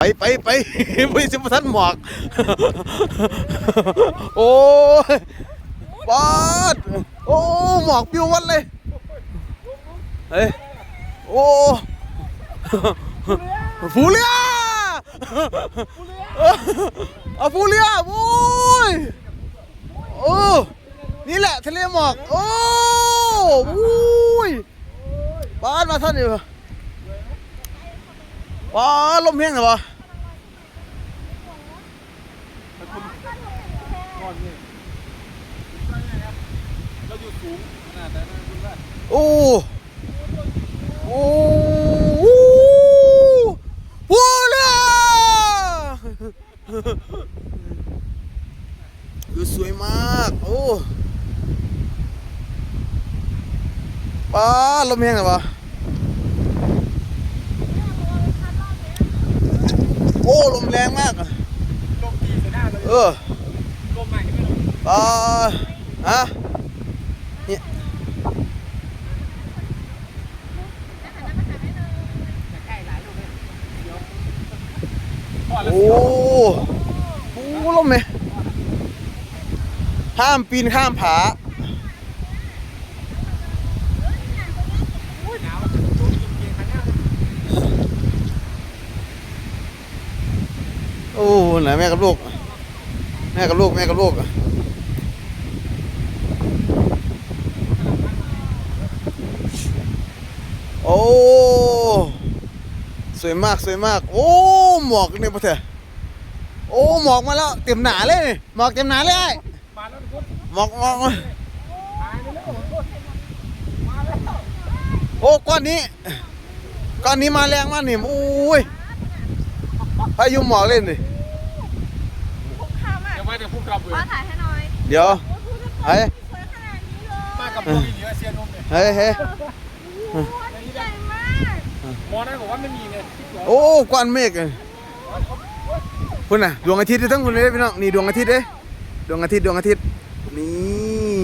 ไปไปไปไม่สิบทันหมอก โอ้ยบาดโอ้หมอกปิววันเลยเฮ้ยโอ้ฟูเรียเอาฟูเรียโอ้ยโอ้นี่แหละทะเลหมอก โอ้อุ้ยบาดมาท่านนี่ ว้าลมแห้งเหรอวะเราอยู่สูงขนาดนั้นนะคุณว่าโอ้โอ้ฟูเรียดูสวยมากโอ้ป้าลมแห้งเหรอวะ โอ้ลมแรงมากอะ ลมตีใส่หน้า เออลมใหม่ไม่ลมอ่าฮะเนี่ยพอแล้วโอ้โหลมไหมห้ามปีนข้ามผาโอ้ไหนแม่กับลูก ม่กับลูกแม่กับลูกโอ้สวยมากสวยมาก โอ้หมอกนี่พ่อเถอะโอ้หมอกมาแล้วเต็มหนาเลยนี่หมอกเต็มหนาเลยไอ้หมอกหมอกโอ้ก้อนนี้ก้อนนี้มาแรงมากนี่โอ้ยพายุหมอกเล่นดิ เดี๋ยวมาเดี๋ยวพุ่งกลับเลยมาถ่ายให้หน่อยเดี๋ยว โอ้ยพูดจะเฮ้ย สวยขนาดนี้เลยมากับพวกเหนือเซียนนมเนี่ยเฮ้ยเฮ้ยโอ้ยใหญ่มากหมอนั่นบอกว่าไม่มีเนี่ยโอ้ก้อนเมฆเลยคุณน่ะดวงอาทิตย์ทั้งคุณเลยพี่น้องนี่ดวงอาทิตย์เด้ดวงอาทิตย์ดวงอาทิตย์นี่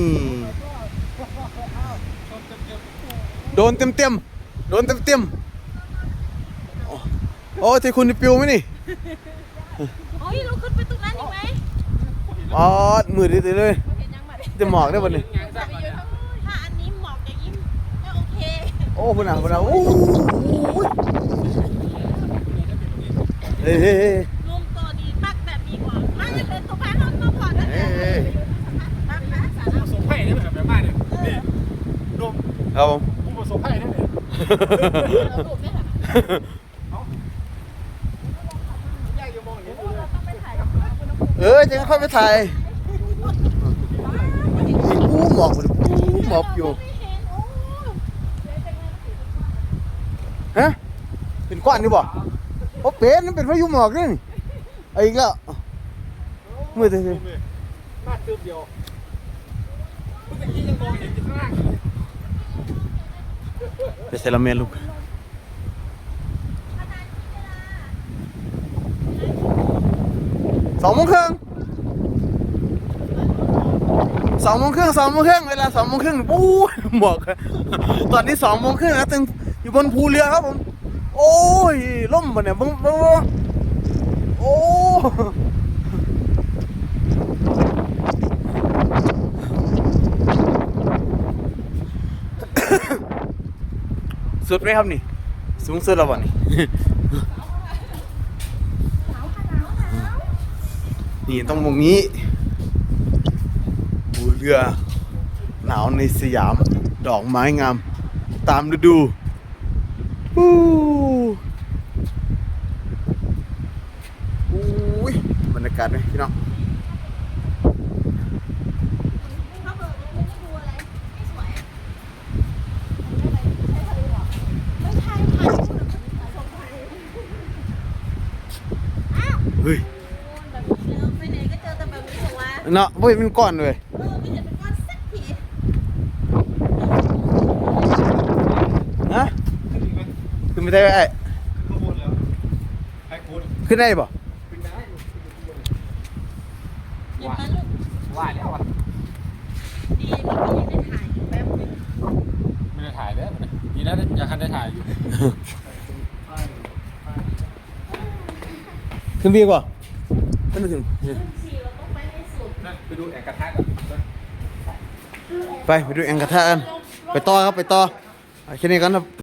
โดนเต็มเต็มๆโดนเต็มเต็มๆโอ้โอ้ที่คุณนี่ปิวไหมนี่โอ้ยเราขึ้นไปต รงนั้นอีกไหมอ๋อมือดีๆเลยเห็นยังมาดิจะหมอกได้บ่นี่งานจะสักไปเนี่ยืยนถ้าอันนี้หมอกอย่างนี้ไม่โอเคโอ้พุ่นน่ะพุ่นน่ะโอ้ยเฮ้ยเฮ้ยเฮ้ยลุงตัวดีมากแบบมีกว่ามาเลยเป็นตัวแพ้ห้องตัวก่อนนะเฮ้เนี่ยยมามาสาผู้ประสบภัยเนี่ยแบบแบบบ้านเนี่ยนี่ลมครับผมผู้ประสบภัยเนี่ยเนี่ยเราดูไหมคะแยกอยู่มองอย่างนี้ เราต้องไปถ่ายกับคุณอุณหภูมิ เออจะค่อยไปถ่ายอู้หมอกมันอู้หมอกอยู่ไม่เห็นโอ้ยฮะเป็นก้อนนี่บ่โอ้เป็นมันเป็นพายุหมอกนี่เอาอีกแล้วมือเถอะหน้าตึบเดียวเมื่อกี้ยังมองเห็นอยู่ข้างล่างอยู่เลยไปใส่ละเมียลูก สองโมงครึ่งสองโมงครึ่งสองโมงครึ่งเวลาสองโมงครึ่งปู๊หมอกตอนนี้สองโมงครึ่งนะตึงอยู่บนภูเรือครับผม โอ้ยล่มปะเนี่ยบึ้งบึ้งบึ้งโอ้สุดไหมครับนี่ สูงสุดแล้วบ่นี่ นี่ต้องมองนี้บูเรือหนาวในสยาม ดอกไม้งาม ตามฤดูปูอุ้ยบรรยากาศไหมพี่น้อง ถ้าเบอร์มันไม่ดูอะไรไม่สวยอะไม่ใช่ถ่ายรูปหรือถ่ายส่งไปอ้าว เฮ้ย แบบนี้ ไปไหนก็เจอแต่แบบนี้เหรอวะเนาะเฮ้ยเป็นก้อนเลยเออไม่เห็นเป็นก้อนสักทีฮะขึ้นไม่ได้ไอ้ข้างบนแล้วไอ้โค้ดขึ้นได้ป่ะเป็นได้หยิบมาลูกว่าแล้วอะดีเมื่อกี้ได้ถ่ายอยู่แป๊บนึงไม่ได้ถ่ายแล้วดีนะอยากคันได้ถ่ายอยู่ ขึ้นบีกว่า ขึ้นไปถึงนี่สี่เราต้องไปให้สุดนั่นไปดูแอ่งกระทะก่อนไปไปดูแองกระทะกัน ไปต่อครับไปต่อเอาแค่นี้กันครับ